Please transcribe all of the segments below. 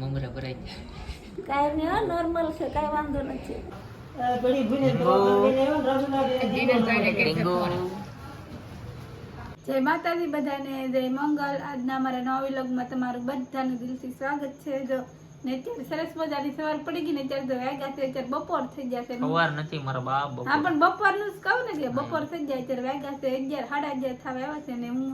મમરા ભરાઈ કાંઈ નહીં નોર્મલ છે કાંઈ વાંધો નથી. જય માતાજી બધાને જય મંગલ. આજના અમારા નવા વિલોગમાં તમારું બધાનું દિલથી સ્વાગત છે. જો ને અત્યારે સરસ મજાની સવાર પડી ગઈ ને ત્યારે તો વાગ્યા છે અત્યારે બપોર થઈ જશે સવાર નથી મારા બાપ હા પણ બપોરનું જ કહું ને કે બપોર થઈ જાય ત્યારે વાગ્યા છે અગિયાર સાડા અગિયાર થવા આવ્યા છે ને હું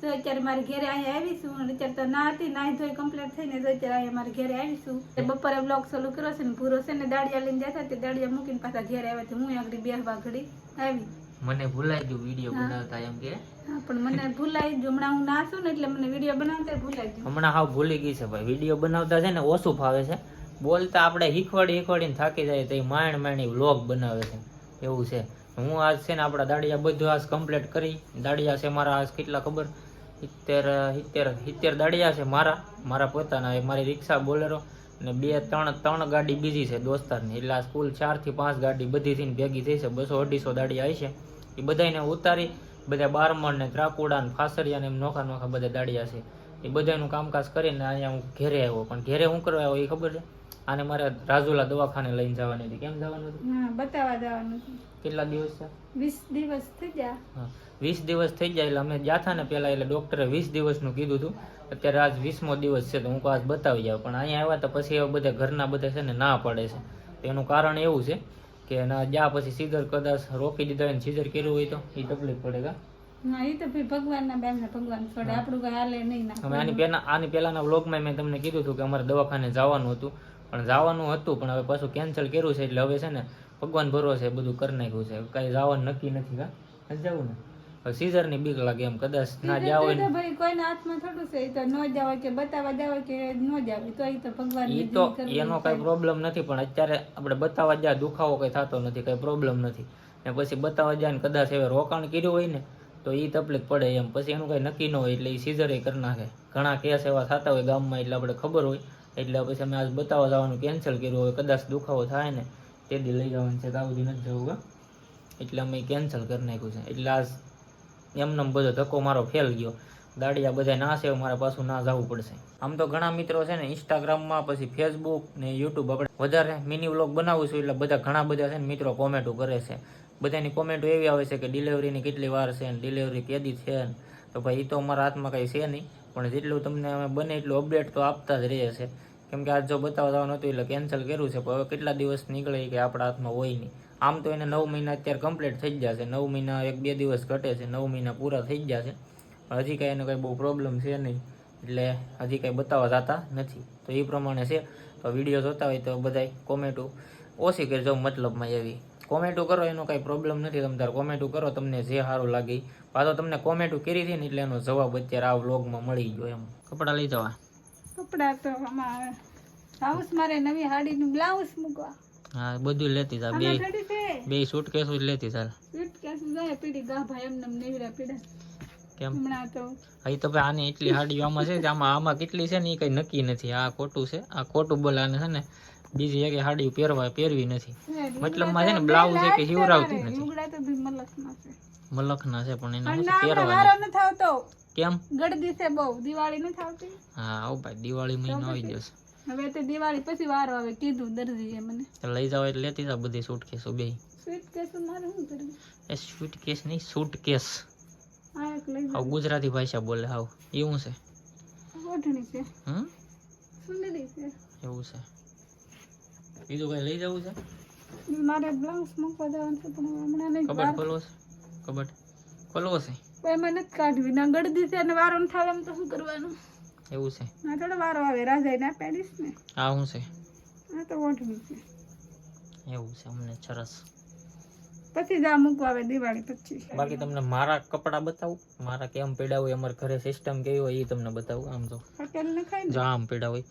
તો અત્યારે મારી ઘરે અહીંયા આવીશું અને અત્યારે તો ના હતી નાહી ધોઈ કમ્પ્લીટ થઈને તો અત્યારે અહીંયા મારી ઘરે આવીશું બપોરે બ્લોગ ચાલુ કર્યો છે ને પૂરો છે ને દાડિયા લઈને જતા તે દાડિયા મૂકીને પાછા ઘરે આવ્યા છે. હું આગળ બે ઘડી આવી. મને ભૂલાઈ ગયું વીડિયો બનાવતા એમ કે. હા પણ મને ભૂલાઈ ગયું. હમણાં હું નાસું ને એટલે મને વીડિયો બનાવતા ભૂલાઈ ગયું. હમણાં હાવ ભૂલી ગઈ છે ભાઈ. વીડિયો બનાવતા છે ને ઓછું ફાવે છે. બોલતા આપણે હીખવાડી હીખવાડીને થાકી જાય તો એ માણ માણી વ્લોગ બનાવે છે. એવું છે. હું આજ છે ને આપણા દાડિયા બધું આજ કમ્પ્લીટ કરી. દાડિયા છે મારા આજ કેટલા ખબર? સિત્તેર સિત્તેર સિત્તેર દાડિયા છે મારા. મારા પોતાના મારી રિક્ષા બોલેરો. ને બે, ત્રણ ત્રણ ગાડી બીજી છે દોસ્તારની. એટલે આ સ્કૂલ ચારથી પાંચ ગાડી બધી થઈને ભેગી થઈ છે. બસો અઢીસો દાડી આવી છે. એ બધાને ઉતારી, બધા બારમણ ને ત્રાકુડા ને ફાસરિયા ને એમ નોખા નોખા બધા દાડિયા છે. એ બધાનું કામકાજ કરીને અહીંયા હું ઘેરે આવ્યો. પણ ઘેરે હું કરવા આવ્યો એ ખબર છે? આને મારે રાજુલા દવાખાને લઈને જવાની હતી. કેમ જવાનું હતું? હા બતાવવા જવાનું છે. કેટલા દિવસ છે? વીસ દિવસ થઈ ગયા. હા વીસ દિવસ થઈ જાય એટલે અમે ગયા ને પહેલા એટલે ડોક્ટરે વીસ દિવસનું કીધું હતું. અત્યારે આજ વીસમો દિવસ છે તો હું કહું આજ બતાવી જાઉં. પણ અહીંયા આવ્યા તો પછી હવે બધા ઘરના બધા છે ને ના પડે છે. તો એનું કારણ એવું છે કે ના જ્યાં પછી સીધર કદાચ રોકી દીધા હોય ને સીધર કર્યું હોય તો એ તકલીફ પડે કા? હા એ તો ભાઈ ભગવાનના બેનને ભગવાન છોડે. આપણું કઈ હાલે નહીં ના આની પહેલા આની પહેલાના વ્લોગમાં મેં તમને કીધું હતું કે અમારે દવાખાને જવાનું હતું. પણ જવાનું હતું પણ હવે પાછું કેન્સલ કર્યું છે એટલે હવે છે ને ભગવાન ભરોસે બધું કરી નાખ્યું છે. કાંઈ જવાનું નક્કી નથી કા જવું ને સીઝરની બીક લાગે એમ કદાચ ના જાવ હોય ભાઈ કોઈના હાથમાં થોડું છે એ તો ન જાવ કે બતાવવા જાવ કે ન જાવ તો એ તો ભગવાન એ તો એનો કઈ પ્રોબ્લેમ નથી પણ અત્યારે આપણે બતાવવા જાય દુખાવો કઈ થતો નથી કઈ પ્રોબ્લેમ નથી. ને પછી બતાવવા જાય ને કદાચ હવે રોકાણ કર્યું હોય ને તો એ તકલીફ પડે એમ. પછી એનું કઈ નક્કી ન હોય એટલે એ સીઝરે કરી નાખે. ઘણા કેસ એવા થતા હોય ગામમાં એટલે આપણે ખબર હોય. એટલે પછી અમે આજ બતાવવા જવાનું કેન્સલ કર્યું હોય, કદાચ દુખાવો થાય ને, તે દી લઈ જવાનું છે તાવ દી નથી જવું એટલે અમે કેન્સલ કરી નાખ્યું છે. એટલે આજ એમને બધો ધક્કો મારો ફેલ ગયો. દાડિયા બધા ના છે મારે પાછું ના જવું પડશે. આમ તો ઘણા મિત્રો છે ને ઇન્સ્ટાગ્રામમાં પછી ફેસબુક ને યુટ્યુબ આપણે વધારે મિની વ્લોગ બનાવું છું, એટલે બધા ઘણા બધા છે ને મિત્રો કોમેન્ટો કરે છે. બધાની કોમેન્ટો એવી આવે છે કે ડિલિવરીની કેટલી વાર છે ને ડિલિવરી કેદી છે ને, તો ભાઈ એ તો અમારા હાથમાં કંઈ છે નહીં. પણ જેટલું તમને અમે બને એટલું અપડેટ તો આપતા જ રહીએ છે કેમ કે આજ જો બતાવવા જવાનું હતું એટલે કેન્સલ કર્યું છે, પણ હવે કેટલા દિવસ નીકળે કે આપણા હાથમાં હોય નહીં. આમ તો એને નવ મહિના અત્યારે કમ્પ્લીટ થઈ જશે નવ મહિના એક બે દિવસ ઘટે છે, નવ મહિના પૂરા થઈ જશે પણ હજી કાંઈ એને કંઈ બહુ પ્રોબ્લેમ છે નહીં. એટલે હજી કાંઈ બતાવવા જતા નથી. તો એ પ્રમાણે છે. તો વીડિયો જોતા હોય તો બધાય કોમેન્ટો ઓછી કરજો મતલબમાં એવી. કોમેન્ટો કરો એનો કાંઈ પ્રોબ્લેમ નથી તમે તાર કોમેન્ટો કરો તમને જે સારું લાગે પાછો તમને કોમેન્ટો કરી હતી ને એટલે એનો જવાબ અત્યારે આ વ્લોગમાં મળી ગયો એમ. કપડાં લઈ જવા. કપડાં તો બ્લાઉઝ મારે નવી હાડીનું બ્લાઉઝ મૂકવા. હા બધું લેતી જા. બે બે સૂટ કેસ જ લેતી ચાલ સુટકેસ જાય પીડી ગા ભાઈ એમને એમ નેવરા પીડા. કેમ? હમણાં તો. અહીં તો ભાઈ આની એટલી હાડી આમાં છે કે આમાં આમાં કેટલી છે ને એ કઈ નક્કી નથી. આ ખોટું છે. આ ખોટું બોલાને છે ને બીજી એક હાડી પહેરવા પહેરવી નથી. મતલબમાં છે ને બ્લાઉઝ એક હિવરાવતી નથી. મલખના છે. પણ એને પહેરવા નથી આવતો. કેમ? ગળદી છે બહુ. દિવાળી નથી આવતી. હા આવું ભાઈ દિવાળી મહિનો આવી જશે. હવે તે દિવાળી પછી વાર આવે કીધું દરજીએ મને. લઈ જાવ એટલે લેતી જા બધી સૂટ કેસો બે સ્વીટ કેસ મારે શું કરવું? એ સૂટકેસ નહીં સૂટ કેસ આ એક લઈ હાવ ગુજરાતી ભાષા બોલે હાવ એવું છે. ઓઢણી છે. હમ? સુંદરી છે. એવું છે. બીજું કઈ લઈ જવું છે? મારે બ્લાઉઝ મૂકવા જવાનું છે પણ હમણાં નહીં કબડ ખોલવો છે? કબડ ખોલવો છે? એમાં નથી કાઢવી. ના ગળદી છે અને વારો ન થાય એમ તો શું કરવાનું? એવું છે. ના થોડો વારો આવે. રાજાઈ ના પહેરીશ ને? હા હું છે. આ તો ઓઢણી છે. એવું છે અમને સરસ. પછી જા મૂકવા આવે દિવાળી પછી. બાકી તમને મારા કપડા બતાવું? મારા કેમ પીડા હોય અમારા ઘરે સિસ્ટમ કેવી હોય એ તમને બતાવું આમ તો. પટેલ ને ખાઈ જામ પીડા હોય.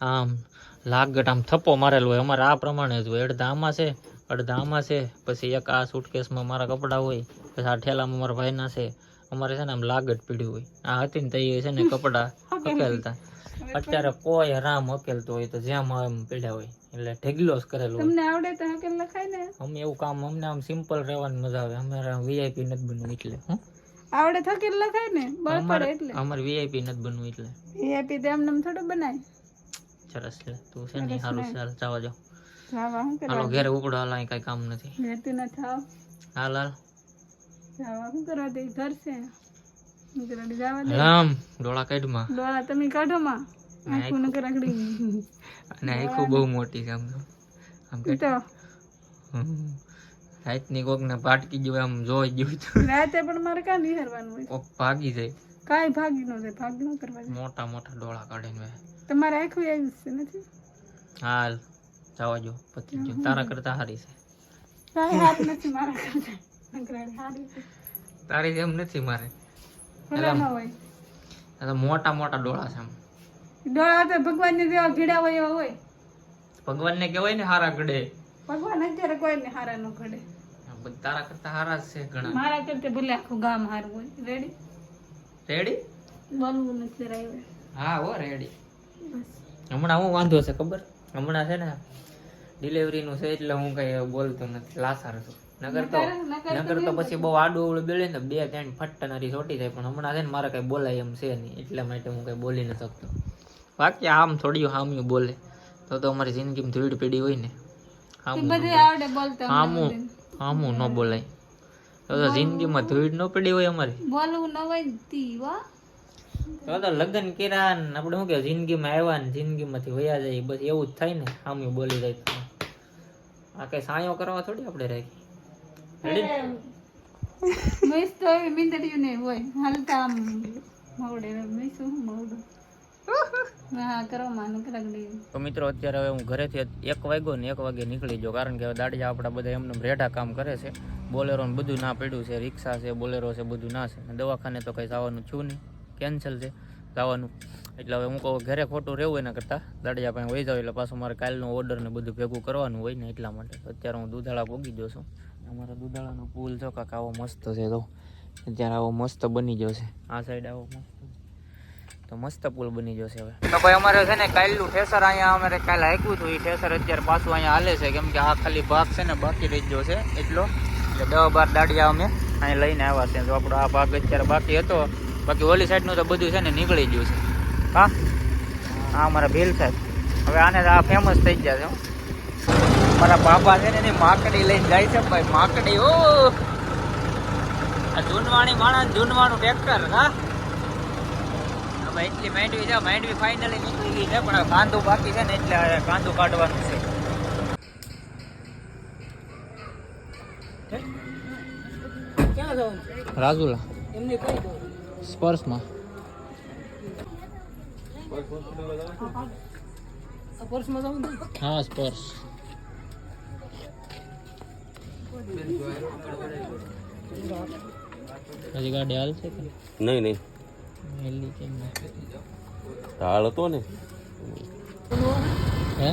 આમ લાગટ આમ થપ્પો મારેલો હોય. અમારે આ પ્રમાણે જ હોય. અડધા આમાં છે અડધા આમાં છે. પછી એક આ સુટકેસમાં મારા કપડાં હોય પછી આ ઠેલામાં મારા ભાઈના છે. અમારે છે ને આમ લાગટ પીડ્યું હોય. આ હતી ને તૈયાર છે ને કપડાં હકેલતા. અત્યારે કોઈ રામ હકેલતો હોય તો જેમ એમ પીડ્યા હોય. એટલે ઢેગલો જ કરેલો તમને આવડે તો હકેલ લખાય ને. અમે એવું કામ અમને આમ સિમ્પલ રહેવાની મજા આવે. અમારે વીઆઈપી નથી બનવું એટલે હં? આવડે થકેલ લખાય ને. બળ પડે એટલે. અમારે વીઆઈપી નથી બનવું એટલે. વીઆઈપી તો એમ થોડું બનાય. સરસ છે. તું છે ને સારું ચાલ જવા જાઓ. હાલો ઘેર ઉપડો હાલ અહીં કઈ કામ નથી. વેતી ન થાવ. હાલ હાલ. જાવા શું કરવા દે ઘર છે. શું કરવા? દે જાવા દે. રામ ડોળા કાઢમાં. ડોળા તમે કાઢો માં. આંખું ન કરકડી અને આખું બહુ મોટી છે આમ આમ કે તો. રાતની કોક ને પાટકી જેવું આમ જોઈ ગયું તો. રાતે પણ મારે કાં નિહારવાનું હોય. કોક ભાગી જાય. કાંઈ ભાગી ન જાય. ભાગ ન કરવા મોટા મોટા ડોળા કાઢીને. તમારે આંખું આવી છે નથી? હાલ જવા જો પતિ જો તારા કરતા હારી છે. કાંઈ હાથ નથી મારા કરતા. હારી છે. તારી જેમ નથી મારે. ન હોય. મોટા મોટા ડોળા છે આમ. ડોળા તો ભગવાનને જેવા ઘીડા હોય એવા હોય. ભગવાનને કહેવાય ને હારા ગડે ભગવાન અત્યારે કોઈને હારા ન ઘડે. તારા કરતા હારા છે ઘણા. મારા કરતા ભલે આખું ગામ હારું હોય. રેડી રેડી બોલવું નથી રાય હા હો રેડી હમણાં હું વાંધો છે ખબર? હમણાં છે ને ડિલિવરી નું છે એટલે હું કઈ બોલતો નથી લાસાર છું. નગર તો નગર તો પછી બહુ આડું અવળું બોલે ને બે ત્રણ ફટનારી ચોટી જાય પણ હમણાં છે ને મારે કઈ બોલાય એમ છે નહીં એટલા માટે હું કઈ બોલી ન શકતો. બાકી આમ થોડી હામ્યું બોલે તો તો અમારી જિંદગીમાં ધૂળ પીડી હોય ને હામું હામું ન બોલાય. તો તો જિંદગીમાં ધૂળ ન પડી હોય અમારી. બોલવું ન હોય તી તો લગ્ન કર્યા ને આપણે શું કે જિંદગીમાં આવ્યા ને જિંદગીમાંથી વયા જાય બસ એવું જ થાય ને હામી બોલી જાય. આ કઈ સાયો કરવા થોડી આપણે રાખી? મિસ તો એવી ને હોય હાલતા આમ મવડે મિસ હું મવડું તો મિત્રો અત્યારે હવે હું ઘરેથી એક વાગ્યો ને એક વાગે નીકળી જાઉં કારણ કે હવે દાડિયા આપણા બધા એમને રેઢા કામ કરે છે. બોલેરો ને બધું ના પડ્યું છે રિક્ષા છે બોલેરો છે બધું ના છે. દવાખાને તો કંઈ જવાનું છું નહીં. કેન્સલ છે જવાનું. એટલે હવે હું કહું ઘરે ખોટું રહેવું એના કરતાં. દાડિયા પાસે વહી જાવ એટલે પાછું મારે કાલનો ઓર્ડર ને બધું ભેગું કરવાનું હોય ને એટલા માટે. અત્યારે હું દુધાળા ભોગી ગયો છું. અમારા દૂધાળાનો પુલ જો કાંક આવો મસ્ત છે તો. અત્યારે આવો મસ્ત બની છે. આ સાઈડ આવો મસ્ત. તો મસ્ત પુલ બની જશે હવે. તો ભાઈ અમારે છે ને કાલનું ઠેસર અહીંયા અમારે કાલે હાંક્યું હતું. એ ઠેસર અત્યારે પાછું અહીંયા હાલે છે. કેમ કે આ ખાલી ભાગ છે ને બાકી રહી ગયો છે એટલો. એટલે દસ બાર દાડિયા અમે અહીંયા લઈને આવ્યા છે. તો આપણો આ ભાગ અત્યારે બાકી હતો બાકી ઓલી સાઈડનું તો બધું છે ને નીકળી ગયું છે. હા? હા અમારા ભીલ સાહેબ. હવે આને આ ફેમસ થઈ ગયા છે મારા બાપા છે ને એની માકડી લઈને જાય છે ભાઈ માકડી ઓ! આ જૂનવાણી માણસ જૂનવાણું ટ્રેક્ટર હા? હવે એટલી માંડવી છે માંડવી ફાઇનલી નીકળી ગઈ છે પણ કાંદું બાકી છે ને એટલે કાંદું કાઢવાનું છે. રાજુલા. સ્પર્શમાં. હા સ્પર્શ. હજી ગાડી હાલ છે કે? નહીં નહીં. હેલી કેમ ના? હતો ને. હે?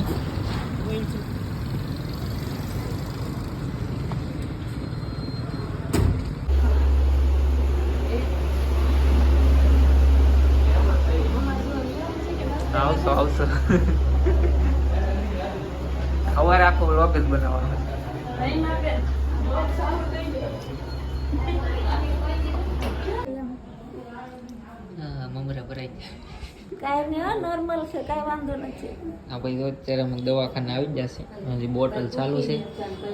આવશો સવારે આખો વ્લોગ જ બનાવવાનો. મમરા ભરાઈ કાંઈ નહીં નોર્મલ છે કાંઈ વાંધો નથી. આ ભાઈ અત્યારે અમે દવાખાને આવી જશે હજી બોટલ ચાલુ છે.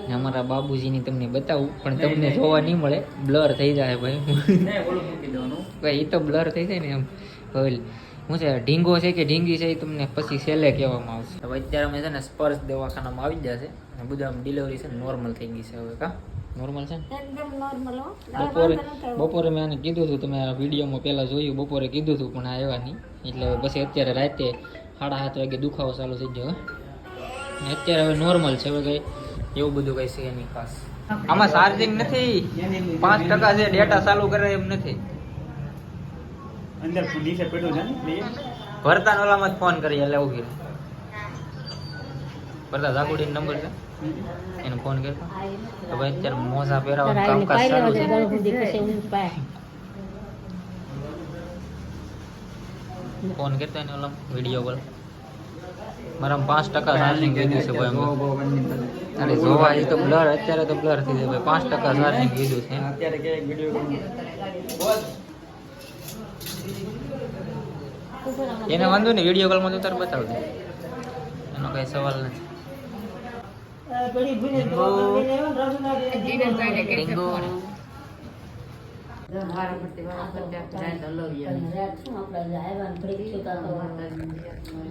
ને અમારા બાબુજીની તમને બતાવું પણ તમને જોવા નહીં મળે. બ્લર થઈ જાય ભાઈ. ભાઈ એ તો બ્લર થઈ જાય ને એમ. હવે હું છે ઢીંગો છે કે ઢીંગી છે એ તમને પછી સેલે કહેવામાં આવશે. હવે અત્યારે અમે છે ને સ્પર્શ દવાખાનામાં આવી જશે અને બધું આમ ડિલિવરી છે નોર્મલ થઈ ગઈ છે હવે કા? નોર્મલ છે બપોરે બપોરે મેં આને કીધું હતું તમે વિડીયોમાં પહેલાં જોયું બપોરે કીધું હતું પણ આ આવ્યા નહીં. એટલે પછી અત્યારે રાતે સાડા સાત વાગે દુખાવો ચાલુ થઈ ગયો અત્યારે હવે નોર્મલ છે હવે કંઈ એવું બધું કંઈ છે નહીં ખાસ. આમાં ચાર્જિંગ નથી. પાંચ ટકા છે ડેટા ચાલુ કરે એમ નથી. અંદર નીચે પડ્યું છે ને ભરતા ઓલામાં જ ફોન કરી એટલે ઊભી ભરતા ઝાકુડી નંબર છે? એને ફોન કર્યો? તો ભાઈ અત્યારે મોજા પહેરાવાનું કામકાજ ચાલુ છે. ફોન કરતો એને ઓલા વીડિયો કોલ મારા પાંચ ટકા ચાર્જિંગ કીધું છે ભાઈ અરે જોવા એ તો બ્લર અત્યારે તો બ્લર થઈ જાય ભાઈ. પાંચ ટકા ચાર્જિંગ કીધું છે. અત્યારે કે વીડિયો એને વાંધો નહીં વીડિયો કોલમાં તો તારે બતાવજો એનો કઈ સવાલ નથી.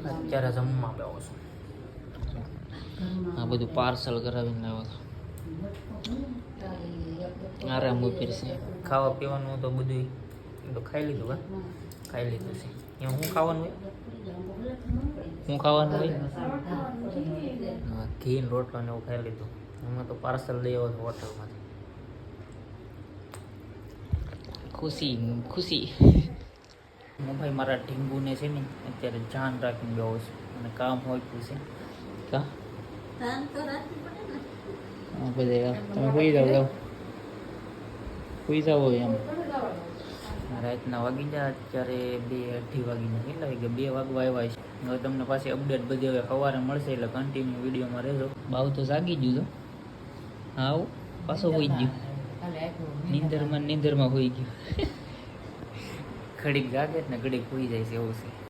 અત્યારે જમવા બેવો છું. આ બધું પાર્સલ કરાવીને લાવો છો. આરામ ઉપર છે. ખાવા પીવાનું તો બધું તો ખાઈ લીધું હા ખાઈ લીધું છે. એ શું ખાવાનું હોય? શું ખાવાનું હોય? હા ઘી રોટલો ને એવું ખાઈ લીધું. એમાં તો પાર્સલ લઈ આવ્યો હોટલમાંથી. ખુશી ખુશી. હું ભાઈ મારા ઢીંગુને છે ને અત્યારે જાન રાખીને બેવો છું. અને કામ હોય છે. કા? હા તમે કોઈ જાઓ જાઓ. કોઈ જાઓ એમ. રાતના વાગી ગયા અત્યારે બે અઢી વાગીને કેટલા વાગ્યા? બે વાગવા આવ્યા છે. હવે તમને પાછી અપડેટ બધી હવે સવારે મળશે એટલે કન્ટિન્યુ વિડીયોમાં રહેજો. ભાવ તો જાગી ગયું તો. હા પાછો હોઈ ગયું. નીંદરમાં નીંદરમાં હોઈ ગયું. ઘડીક જાગે ને ઘડીક હોઈ જાય છે એવું છે.